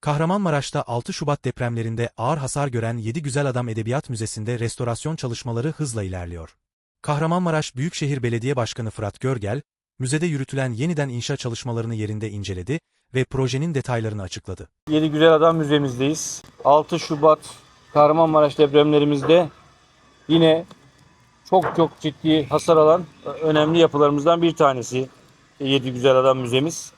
Kahramanmaraş'ta 6 Şubat depremlerinde ağır hasar gören 7 Güzel Adam Edebiyat Müzesi'nde restorasyon çalışmaları hızla ilerliyor. Kahramanmaraş Büyükşehir Belediye Başkanı Fırat Görgel, müzede yürütülen yeniden inşa çalışmalarını yerinde inceledi ve projenin detaylarını açıkladı. Yedi Güzel Adam Müzemizdeyiz. 6 Şubat Kahramanmaraş depremlerimizde yine çok çok ciddi hasar alan önemli yapılarımızdan bir tanesi. Yedi Güzel Adam Müzemiz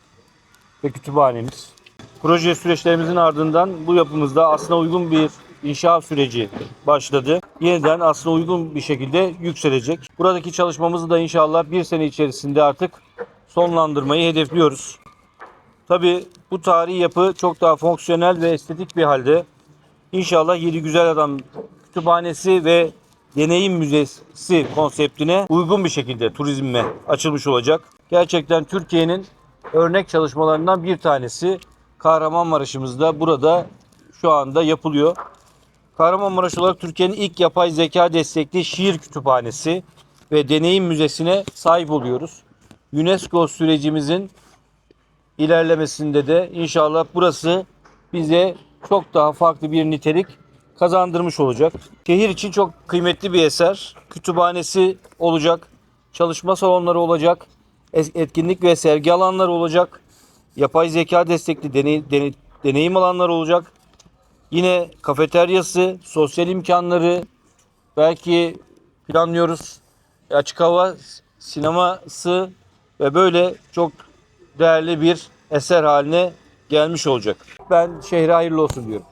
ve kütüphanemiz. Proje süreçlerimizin ardından bu yapımızda aslına uygun bir inşaat süreci başladı. Yeniden aslına uygun bir şekilde yükselecek. Buradaki çalışmamızı da inşallah bir sene içerisinde artık sonlandırmayı hedefliyoruz. Tabi bu tarihi yapı çok daha fonksiyonel ve estetik bir halde. İnşallah Yedi Güzel Adam Kütüphanesi ve Deneyim Müzesi konseptine uygun bir şekilde turizme açılmış olacak. Gerçekten Türkiye'nin örnek çalışmalarından bir tanesi Kahramanmaraş'ımızda burada şu anda yapılıyor. Kahramanmaraş olarak Türkiye'nin ilk yapay zeka destekli şiir kütüphanesi ve deneyim müzesine sahip oluyoruz. UNESCO sürecimizin ilerlemesinde de inşallah burası bize çok daha farklı bir nitelik kazandırmış olacak. Şehir için çok kıymetli bir eser. Kütüphanesi olacak, çalışma salonları olacak, etkinlik ve sergi alanları olacak, yapay zeka destekli deney- deney- deneyim alanları olacak. Yine kafeteryası, sosyal imkanları, belki planlıyoruz. Açık hava sineması ve böyle çok değerli bir eser haline gelmiş olacak. Ben şehre hayırlı olsun diyorum.